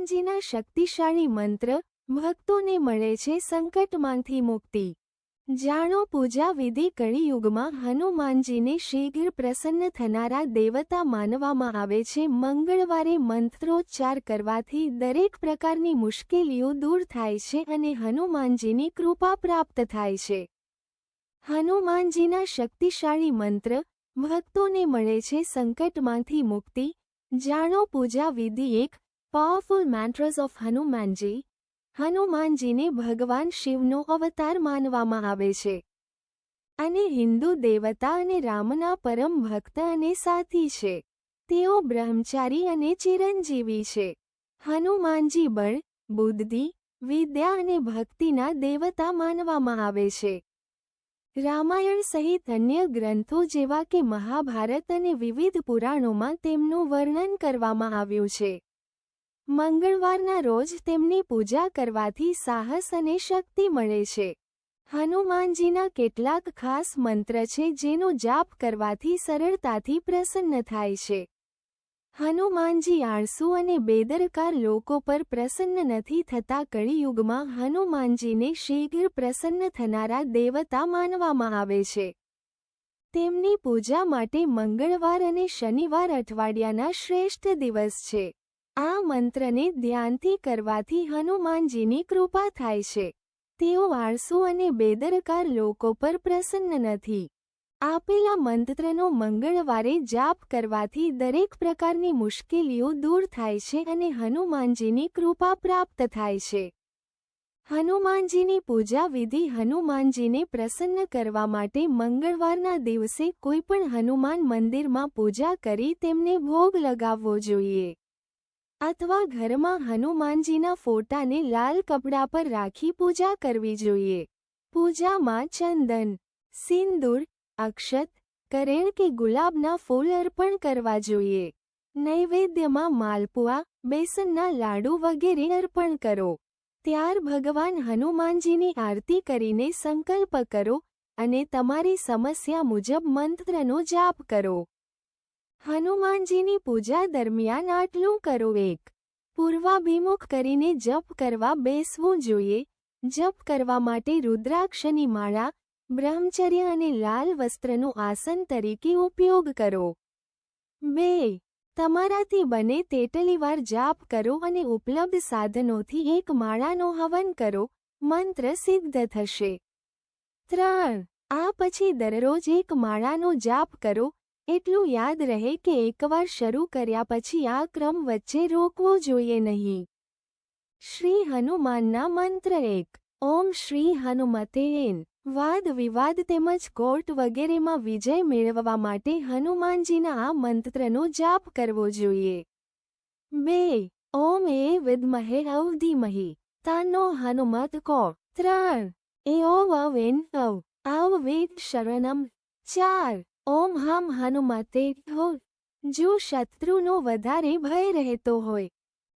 હનુમાનજીના શક્તિશાળી મંત્ર, ભક્તોને મળે છે સંકટમાંથી મુક્તિ. જાણો પૂજા વિધિ કળિયુગમાં હનુમાનજીને શીઘ્ર પ્રસન્ન થનારા દેવતા માનવામાં આવે છે. મંગળવારે મંત્રોચ્ચાર કરવાથી દરેક પ્રકારની મુશ્કેલીઓ દૂર થાય છે અને હનુમાનજીની કૃપા પ્રાપ્ત થાય છે. હનુમાનજીના શક્તિશાળી મંત્ર, ભક્તોને મળે છે સંકટમાંથી મુક્તિ. જાણો પૂજા વિધિ એક પાવરફુલ મેન્ટ્રસ ઓફ હનુમાનજી હનુમાનજીને ભગવાન શિવનો અવતાર માનવામાં આવે છે. અને હિન્દુ દેવતા અને રામના પરમ ભક્ત અને સાથી છે. તેઓ બ્રહ્મચારી અને ચિરંજીવી છે. હનુમાનજી બળ, બુદ્ધિ, વિદ્યા અને ભક્તિના દેવતા માનવામાં આવે છે. રામાયણ સહિત અન્ય ગ્રંથો જેવા કે મહાભારત અને વિવિધ પુરાણોમાં તેમનું વર્ણન કરવામાં આવ્યું છે. મંગળવારના રોજ તેમની પૂજા કરવાથી સાહસ અને શક્તિ મળે છે. હનુમાનજીના કેટલાક ખાસ મંત્ર છે જેનો જાપ કરવાથી સરળતાથી પ્રસન્ન થાય છે. હનુમાનજી આળસુ અને બેદરકાર લોકો પર પ્રસન્ન નથી થતા કળિયુગમાં હનુમાનજીને શીઘ્ર પ્રસન્ન થનારા દેવતા માનવામાં આવે છે. તેમની પૂજા માટે મંગળવાર અને શનિવાર અઠવાડિયાના શ્રેષ્ઠ દિવસ છે. આ મંત્રને ધ્યાનથી કરવાથી હનુમાનજીની કૃપા થાય છે. તેઓ આળસુ અને બેદરકાર લોકો પર પ્રસન્ન નથી. આપેલા મંત્રનો મંગળવારે જાપ કરવાથી દરેક પ્રકારની મુશ્કેલીઓ દૂર થાય છે અને હનુમાનજીની કૃપા પ્રાપ્ત થાય છે. હનુમાનજીની પૂજા વિધિ હનુમાનજીને પ્રસન્ન કરવા માટે મંગળવારના દિવસે કોઈપણ હનુમાન મંદિરમાં પૂજા કરી તેમને ભોગ લગાવવો જોઈએ. અથવા ઘરમાં હનુમાનજીના ફોટાને લાલ કપડા પર રાખી પૂજા કરવી જોઈએ. પૂજામાં ચંદન, સિંદૂર, અક્ષત, કરેણ કે ગુલાબના ફૂલ અર્પણ કરવા જોઈએ. નૈવેદ્યમાં માલપુઆ, બેસનના લાડુ વગેરે અર્પણ કરો. ત્યાર ભગવાન હનુમાનજીની આરતી કરીને સંકલ્પ કરો અને તમારી સમસ્યા મુજબ મંત્રનો જાપ કરો. હનુમાનજીની પૂજા દરમિયાન આટલું કરો એક. પૂર્વાભિમુખ કરીને જપ કરવા બેસવું જોઈએ. જપ કરવા માટે રુદ્રાક્ષની માળા, બ્રહ્મચર્ય અને લાલ વસ્ત્રનું આસન તરીકે ઉપયોગ કરો. બે. તમારાથી બને તેટલી વાર જાપ કરો અને ઉપલબ્ધ સાધનોથી એક માળાનો હવન કરો. મંત્ર સિદ્ધ થશે. ત્રણ. આ પછી દરરોજ એક માળાનો જાપ કરો. એટલું યાદ રહે કે એકવાર શરૂ કર્યા પછી આ ક્રમ વચ્ચે રોકવો જોઈએ નહીં. શ્રી હનુમાનના મંત્ર એક. ઓમ શ્રી હનુમતે એન. વાદ વિવાદ તેમજ કોર્ટ વગેરેમાં વિજય મેળવવા માટે હનુમાનજીના આ મંત્રનો જાપ કરવો જોઈએ. બે. ઓમ એ વિદ્મહે અવધિમહી તાનો હનુમત કો. ત્રણ. એ ઓ અવેન અવ આવ વેદ શરણમ. ચાર. ઓમ હમ હનુમતે હો જો શત્રુનો વધારે ભય રહેતો હોય,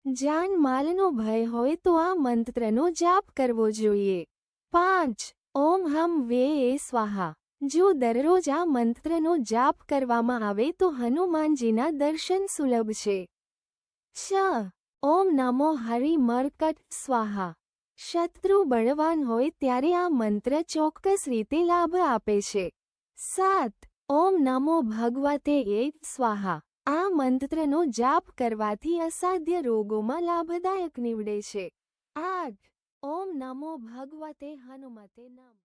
જાન માલનો ભય હોય તો આ મંત્રનો જાપ કરવો જોઈએ. પાંચ, ઓમ હમ વે એ સ્વાહા. જો દરરોજ આ મંત્રનો જાપ કરવામાં આવે તો હનુમાનજીના દર્શન સુલભ છે. છ, ઓમ નમો હરિ મરકટ સ્વાહા. શત્રુ બળવાન હોય ત્યારે આ મંત્ર ચોક્કસ રીતે લાભ આપે છે. સાત ઓમ નમો ભગવતે એ સ્વાહા. આ મંત્રનો જાપ કરવાથી અસાધ્ય રોગોમાં લાભદાયક નીવડે છે. આઠ ઓમ નમો ભગવતે હનુમતે નમ.